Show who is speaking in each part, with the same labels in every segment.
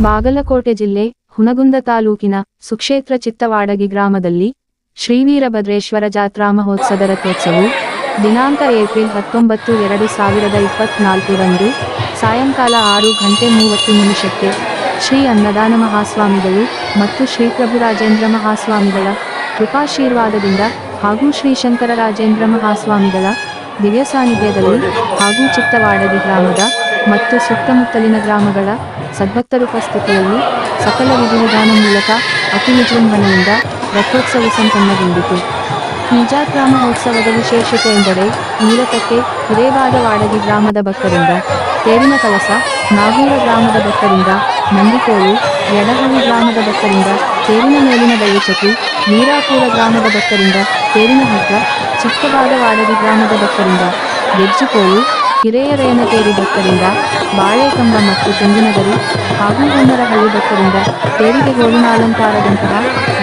Speaker 1: ಬಾಗಲಕೋಟೆ ಜಿಲ್ಲೆ ಹುನಗುಂದ ತಾಲೂಕಿನ ಸುಕ್ಷೇತ್ರ ಚಿತ್ತವಾಡಗಿ ಗ್ರಾಮದಲ್ಲಿ ಶ್ರೀವೀರಭದ್ರೇಶ್ವರ ಜಾತ್ರಾ ಮಹೋತ್ಸವ ರಥೋತ್ಸವವು ದಿನಾಂಕ ಏಪ್ರಿಲ್ ಹತ್ತೊಂಬತ್ತು, ಎರಡು ಸಾವಿರದ ಇಪ್ಪತ್ನಾಲ್ಕರಂದು ಸಾಯಂಕಾಲ ಆರು ಗಂಟೆ ಮೂವತ್ತು ನಿಮಿಷಕ್ಕೆ ಶ್ರೀ ಅನ್ನದಾನ ಮಹಾಸ್ವಾಮಿಗಳು ಮತ್ತು ಶ್ರೀ ಪ್ರಭುರಾಜೇಂದ್ರ ಮಹಾಸ್ವಾಮಿಗಳ ಕೃಪಾಶೀರ್ವಾದದಿಂದ ಹಾಗೂ ಶ್ರೀ ಶಂಕರ ರಾಜೇಂದ್ರ ಮಹಾಸ್ವಾಮಿಗಳ ದಿವ್ಯ ಸಾನ್ನಿಧ್ಯದಲ್ಲಿ ಹಾಗೂ ಚಿತ್ತವಾಡಗಿ ಗ್ರಾಮದ ಮತ್ತು ಸುತ್ತಮುತ್ತಲಿನ ಗ್ರಾಮಗಳ ಸದ್ಭಕ್ತರುಪಸ್ಥಿತಿಯಲ್ಲಿ ಸಕಲ ವಿಧಿವಿಧಾನ ಮೂಲಕ ಅತಿ ವಿಜೃಂಭಣೆಯಿಂದ ರಥೋತ್ಸವ ಸಂಪನ್ನಗೊಂಡಿತು. ಈ ಗ್ರಾಮ ಉತ್ಸವದ ವಿಶೇಷತೆ ಎಂದರೆ ನೀರತಕ್ಕೆ ಹಿರೇವಾದ ವಾಡಗಿ ಗ್ರಾಮದ ಭಕ್ತರಿಂದ, ತೇರಿನ ಕಲಸ ನಾಗೂರ ಗ್ರಾಮದ ಭಕ್ತರಿಂದ ನಂದಿಕೋಲು ಯಡಹಳ್ಳಿ ಗ್ರಾಮದ ಭಕ್ತರಿಂದ, ತೇರಿನ ಮೇಲಿನ ಬಯಚಕಿ ನೀರಾಪೂರ ಗ್ರಾಮದ ಭಕ್ತರಿಂದ, ತೇರಿನ ಹಗ್ಗ, ಚಿಕ್ಕವಾದ ವಾಡಗಿ ಗ್ರಾಮದ ಭಕ್ತರಿಂದ ಗೆಜ್ಜುಕೋಲು ಹಿರೇಯರೇನ ತೇರಿ ಭಕ್ತರಿಂದ, ಬಾಳೆಕಂಬ ಮತ್ತು ತೆಂಗಿನಗರಿ ಹಾಗೂ ಹೊನ್ನರಹಳ್ಳಿ ಭಕ್ತರಿಂದ ತೇರಿಗೆ ಗೋಳಿನ ಅಲಂಕಾರದಂತಹ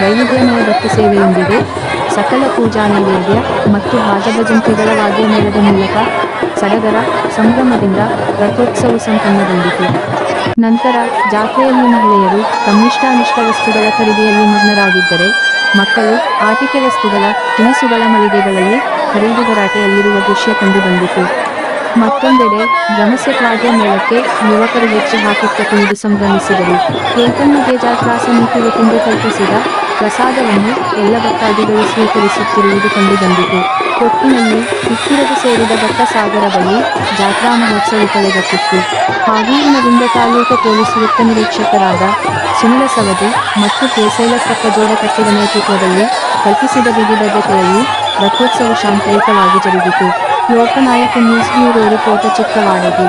Speaker 1: ವೈವಿಧ್ಯಮಯ ಭಕ್ತಿ ಸೇವೆಯೊಂದಿಗೆ ಸಕಲ ಪೂಜಾ ನೈವೇದ್ಯ ಮತ್ತು ಭಾಜಭಜಂತಿಗಳ ವಾದ್ಯ ಮೇಳದ ಮೂಲಕ ಸಡಗರ ಸಂಭ್ರಮದಿಂದ ರಥೋತ್ಸವ ಸಂಪನ್ನಗೊಂಡಿತು. ನಂತರ ಜಾತ್ರೆಯಲ್ಲಿ ಮಹಿಳೆಯರು ತಮ್ಮಿಷ್ಟಾನಿಷ್ಟ ವಸ್ತುಗಳ ಖರೀದಿಯಲ್ಲಿ ಮಗ್ನರಾಗಿದ್ದರೆ ಮಕ್ಕಳು ಆಟಿಕೆ ವಸ್ತುಗಳ ತಿನಿಸುಗಳ ಮಳಿಗೆಗಳಲ್ಲಿ ಖರೀದಿ ಭರಾಟೆಯಲ್ಲಿರುವ ದೃಶ್ಯ ಕಂಡುಬಂದಿತು ಮತ್ತೊಂದೆಡೆ ರಹಸ್ಯವಾದ್ಯ ಮೇಳಕ್ಕೆ ಯುವಕರು ಹೆಚ್ಚು ಹಾಕುತ್ತ ಕುಣಿದು ಸಂಭ್ರಮಿಸಿದರು. ಏತನ್ನಿಗೆ ಜಾತ್ರಾ ನೀತಿಗೆ ತಿಂದು ಕಲ್ಪಿಸಿದ ಪ್ರಸಾದವನ್ನು ಎಲ್ಲ ಭಕ್ತಾದಿಗಳು ಸ್ವೀಕರಿಸುತ್ತಿರುವುದು ಕಂಡುಬಂದಿತು ಒಟ್ಟಿನಲ್ಲಿ ಹಿತ್ತಿರದು ಸೇರಿದ ಭಕ್ತ ಸಾಗರ ಬಳಿ ಜಾತ್ರಾ ಮಹೋತ್ಸವ ಕಳೆಗಟ್ಟಿತ್ತು. ಹಾಗೂರಿನದಿಂದ ತಾಲೂಕು ಪೊಲೀಸ್ ವೃತ್ತ ನಿರೀಕ್ಷಕರಾದ ಸುನಿಲ ಸವದಿ ಮತ್ತು ಕೇಸೈಲಕ್ಕಪ್ಪ ಜೋಡ ಕಟ್ಟಿದ ನೇತೃತ್ವದಲ್ಲಿ ಕಲ್ಪಿಸಿದ ವಿವಿಧತೆಗಳಲ್ಲಿ ರಥೋತ್ಸವ ಶಾಂತಯುತವಾಗಿ ಜರುಗಿತು. ലോകനായക് ന്യൂസ് ഒരു റിപ്പോർട്ടർ ചക്രവാണിതി